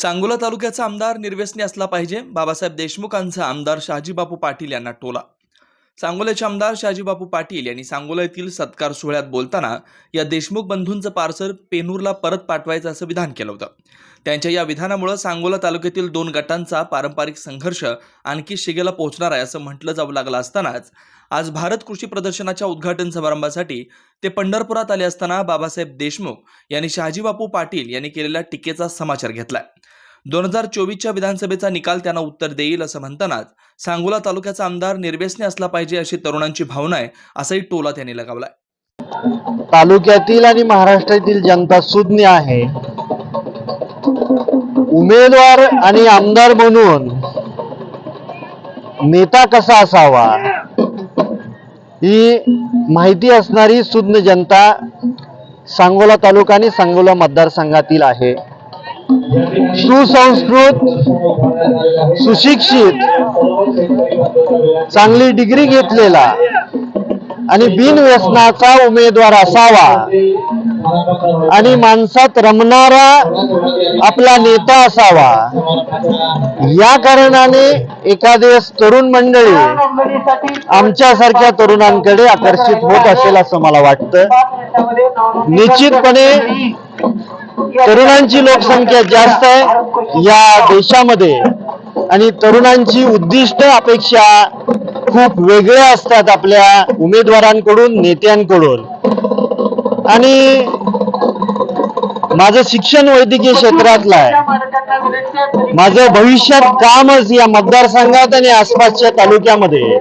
सांगोला तालुक्याचा आमदार निर्व्यसनी असला पाहिजे. बाबासाहेब देशमुखांचा आमदार शहाजीबापू पाटील यांना टोला सांगोल्याचे आमदार शहाजीबापू पाटील यांनी सांगोला येथील सत्कार सोहळ्यात बोलताना या देशमुख बंधूंचं पार्सल पेनूरला परत पाठवायचं असं विधान केलं होतं. त्यांच्या या विधानामुळे सांगोला तालुक्यातील दोन गटांचा पारंपरिक संघर्ष आणखी शिगेला पोहोचणार आहे असं म्हटलं जाऊ लागलं असतानाच आज भारत कृषी प्रदर्शनाच्या उद्घाटन समारंभासाठी ते पंढरपुरात आले असताना बाबासाहेब देशमुख यांनी शहाजीबापू पाटील यांनी केलेल्या टीकेचा समाचार घेतलाय. दोन हजार चोवीसच्या विधानसभेचा निकाल त्यांना उत्तर देईल असं म्हणतानाच सांगोला तालुक्याचा आमदार निर्व्यसनी असला पाहिजे अशी तरुणांची भावना आहे असाही टोला त्यांनी लगावलाय. तालुक्यातील आणि महाराष्ट्रातील जनता सुज्ञ आहे. उमेदवार आणि आमदार म्हणून नेता कसा असावा ही माहिती असणारी सुज्ञ जनता सांगोला तालुका आणि सांगोला मतदारसंघातील आहे. सुसंस्कृत सुशिक्षित चांगली डिग्री घेतलेला आणि बिनव्यसनाचा उमेदवार असावा. आणि माणसात रमणारा आपला नेता असावा. या कारणाने एखादेस तरुण मंडळी आमच्यासारख्या तरुणांकडे आकर्षित होत असेल असं मला वाटतं. निश्चितपणे तरुणांची लोकसंख्या जास्त आहे या देशामध्ये. आणि तरुणांची उद्दिष्ट अपेक्षा खूप वेगळ्या असतात आपल्या उमेदवारांकडून नेत्यांकडून. आणि माझं शिक्षण वैद्यकीय क्षेत्रातलं आहे. माझं भविष्यात कामच या मतदारसंघात आणि आसपासच्या तालुक्यामध्ये.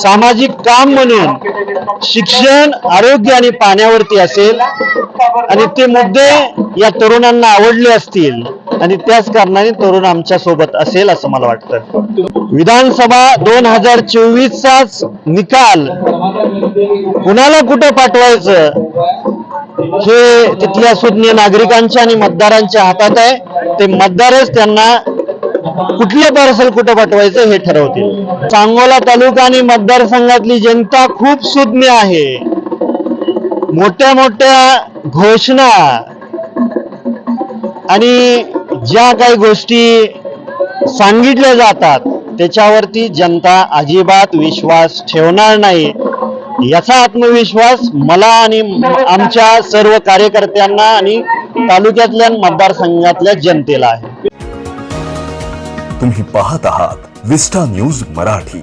सामाजिक काम म्हणून शिक्षण आरोग्य आणि पाण्यावरती असेल आणि ते मुद्दे या तरुणांना आवडले असतील आणि त्याच कारणाने तरुण आमच्यासोबत असेल असं मला वाटतं. विधानसभा दोन हजार चोवीसचाच निकाल कुणाला कुठं पाठवायचं? हे तिथल्या सुज्ञ नागरिकांच्या आणि मतदारांच्या हातात आहे. ते मतदारच त्यांना कुठलं पार्सल कुठं पाठवायचं हे ठरवतील. सांगोला तालुका आणि मतदारसंघातली जनता खूप सुज्ञ आहे. मोठ्या मोठ्या घोषणा आणि ज्या काही गोष्टी सांगितल्या जातात त्याच्यावरती जनता अजिबात विश्वास ठेवणार नाही. याचा आत्मविश्वास मला आणि आमच्या सर्व कार्यकर्त्यांना आणि तालुक्यातल्या मतदारसंघातल्या जनतेला आहे. तुम्ही पाहत आहात विस्टा न्यूज मराठी.